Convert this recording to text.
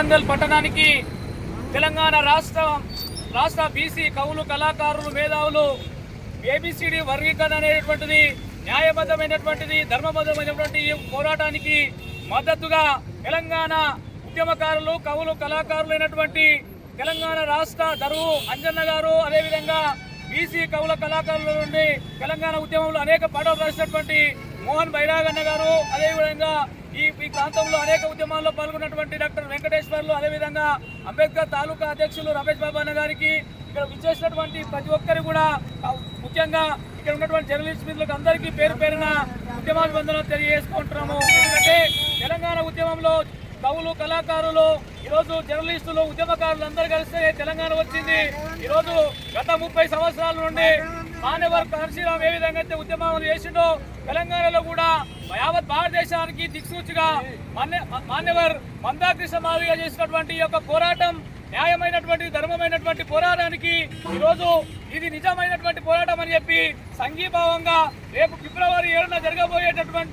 వరంగల్ పట్టణానికి తెలంగాణ రాష్ట్ర రాష్ట్ర బీసీ కవులు కళాకారులు మేధావులు ఏబిసిడి వర్గీకరణ అనేటువంటిది న్యాయబద్ధమైనటువంటిది ధర్మబద్ధమైనటువంటి ఈ పోరాటానికి మద్దతుగా తెలంగాణ ఉద్యమకారులు కవులు కళాకారులు అయినటువంటి తెలంగాణ రాష్ట్ర దరువు అంజన్న గారు అదేవిధంగా బీసీ కవుల కళాకారుల నుండి తెలంగాణ ఉద్యమంలో అనేక పాటలు రాసినటువంటి మోహన్ బైరాగన్న గారు అదేవిధంగా ఈ ఈ ప్రాంతంలో అనేక ఉద్యమాల్లో పాల్గొన్నటువంటి డాక్టర్ వెంకటేశ్వర్లు అదేవిధంగా అంబేద్కర్ తాలూకా అధ్యక్షులు రమేష్ బాబు అన్న గారికి ఇక్కడ విచ్చేసినటువంటి ప్రతి ఒక్కరు కూడా ముఖ్యంగా ఇక్కడ ఉన్నటువంటి జర్నలిస్ట్ మిత్రులకు అందరికీ పేరు పేరున ఉద్యమాభివందనం తెలియజేసుకుంటున్నాము ఎందుకంటే తెలంగాణ ఉద్యమంలో కవులు కళాకారులు ఈరోజు జర్నలిస్టులు ఉద్యమకారులు అందరూ కలిస్తే తెలంగాణ వచ్చింది. ఈరోజు గత ముప్పై సంవత్సరాల నుండి మాన్యవర్ కాశీరామ్ ఏ విధంగా అయితే ఉద్యమం చేసిండో తెలంగాణలో కూడా యావత్ భారతదేశానికి దిక్సూచిగా మాన్యవర్ మందాకృష్ణ మాదిగా చేసినటువంటి యొక్క పోరాటం న్యాయమైనటువంటి ధర్మమైనటువంటి పోరాటానికి ఈరోజు ఇది నిజమైనటువంటి పోరాటం అని చెప్పి సంఘీభావంగా రేపు ఫిబ్రవరి ఏడున జరగబోయేటటువంటి